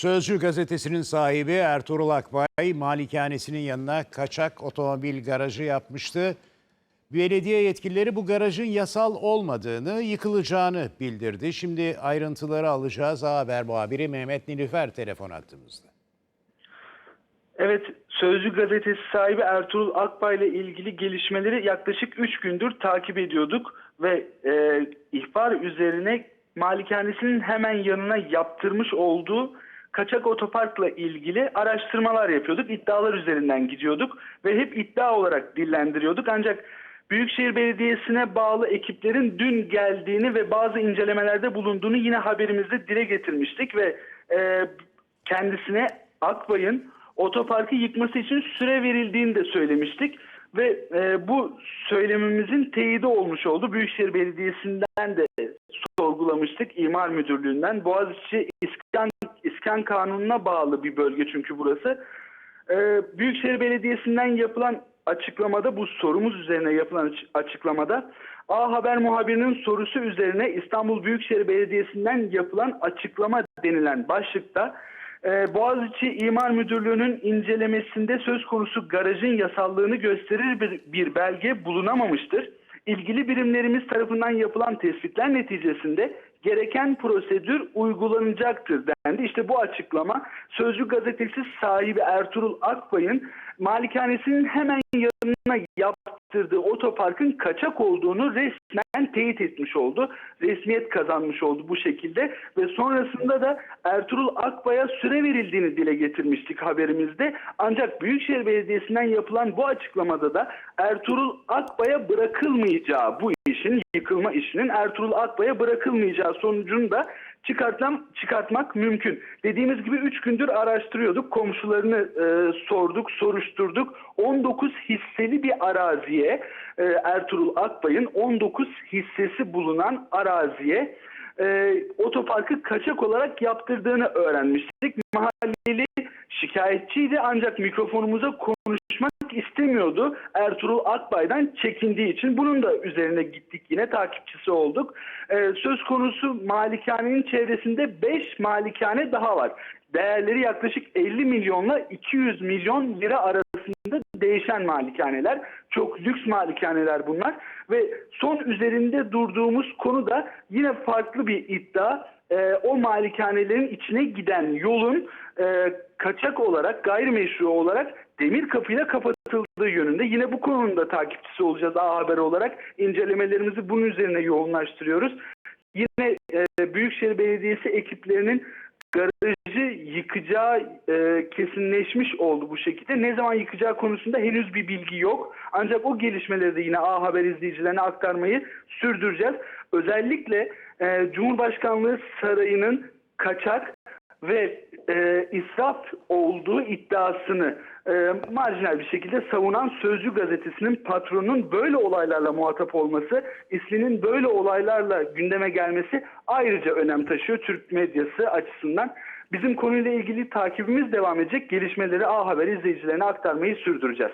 Sözcü gazetesinin sahibi Ertuğrul Akbay malikanesinin yanına kaçak otomobil garajı yapmıştı. Belediye yetkilileri bu garajın yasal olmadığını, yıkılacağını bildirdi. Şimdi ayrıntıları alacağız. A Haber muhabiri Mehmet Nilüfer telefon attığımızda. Evet, Sözcü gazetesi sahibi Ertuğrul Akbay ile ilgili gelişmeleri yaklaşık 3 gündür takip ediyorduk ve e, ihbar üzerine malikanesinin hemen yanına yaptırmış olduğu kaçak otoparkla ilgili araştırmalar yapıyorduk. İddialar üzerinden gidiyorduk ve hep iddia olarak dillendiriyorduk. Ancak Büyükşehir Belediyesi'ne bağlı ekiplerin dün geldiğini ve bazı incelemelerde bulunduğunu yine haberimizde dile getirmiştik ve e, kendisine Akbay'ın otoparkı yıkması için süre verildiğini de söylemiştik. Ve e, bu söylemimizin teyidi olmuş oldu. Büyükşehir Belediyesi'nden de sorgulamıştık İmar Müdürlüğü'nden. Boğaziçi İskan, İskan Kanunu'na bağlı bir bölge çünkü burası. E, Büyükşehir Belediyesi'nden yapılan açıklamada bu sorumuz üzerine yapılan açı- açıklamada A Haber muhabirinin sorusu üzerine İstanbul Büyükşehir Belediyesi'nden yapılan açıklama denilen başlıkta e, Boğaziçi İmar Müdürlüğü'nün incelemesinde söz konusu garajın yasallığını gösterir bir, bir belge bulunamamıştır. İlgili birimlerimiz tarafından yapılan tespitler neticesinde gereken prosedür uygulanacaktır dendi. İşte bu açıklama Sözcü gazetesi sahibi Ertuğrul Akbay'ın malikanesinin hemen yanına yaptırdığı otoparkın kaçak olduğunu resmen teyit etmiş oldu. Resmiyet kazanmış oldu bu şekilde ve sonrasında da Ertuğrul Akbay'a süre verildiğini dile getirmiştik haberimizde. Ancak Büyükşehir Belediyesi'nden yapılan bu açıklamada da Ertuğrul Akbay'a bırakılmayacağı bu işin yıkılma işinin Ertuğrul Akbay'a bırakılmayacağı sonucunu da çıkartlam, çıkartmak mümkün. Dediğimiz gibi 3 gündür araştırıyorduk. Komşularını e, sorduk, soruşturduk. 19 hisseli bir araziye e, Ertuğrul Akbay'ın 19 hissesi bulunan araziye e, otoparkı kaçak olarak yaptırdığını öğrenmiştik. Mahalleli şikayetçiydi ancak mikrofonumuza konuşmak istemiyordu. Ertuğrul Akbay'dan çekindiği için bunun da üzerine gittik yine takipçisi olduk. Ee, söz konusu malikanenin çevresinde 5 malikane daha var. Değerleri yaklaşık 50 milyonla 200 milyon lira arasında değişen malikaneler. Çok lüks malikaneler bunlar ve son üzerinde durduğumuz konu da yine farklı bir iddia e, o malikanelerin içine giden yolun e, kaçak olarak, gayrimeşru olarak demir kapıyla kapatıldığı yönünde. Yine bu konunun da takipçisi olacağız A Haber olarak. incelemelerimizi bunun üzerine yoğunlaştırıyoruz. Yine e, Büyükşehir Belediyesi ekiplerinin garajı yıkacağı e, kesinleşmiş oldu bu şekilde. Ne zaman yıkacağı konusunda henüz bir bilgi yok. Ancak o gelişmeleri de yine A Haber izleyicilerine aktarmayı sürdüreceğiz. Özellikle e, Cumhurbaşkanlığı Sarayı'nın kaçak ve e, israf olduğu iddiasını e, marjinal bir şekilde savunan Sözcü gazetesinin patronunun böyle olaylarla muhatap olması, isminin böyle olaylarla gündeme gelmesi ayrıca önem taşıyor Türk medyası açısından. Bizim konuyla ilgili takibimiz devam edecek. Gelişmeleri A Haber izleyicilerine aktarmayı sürdüreceğiz.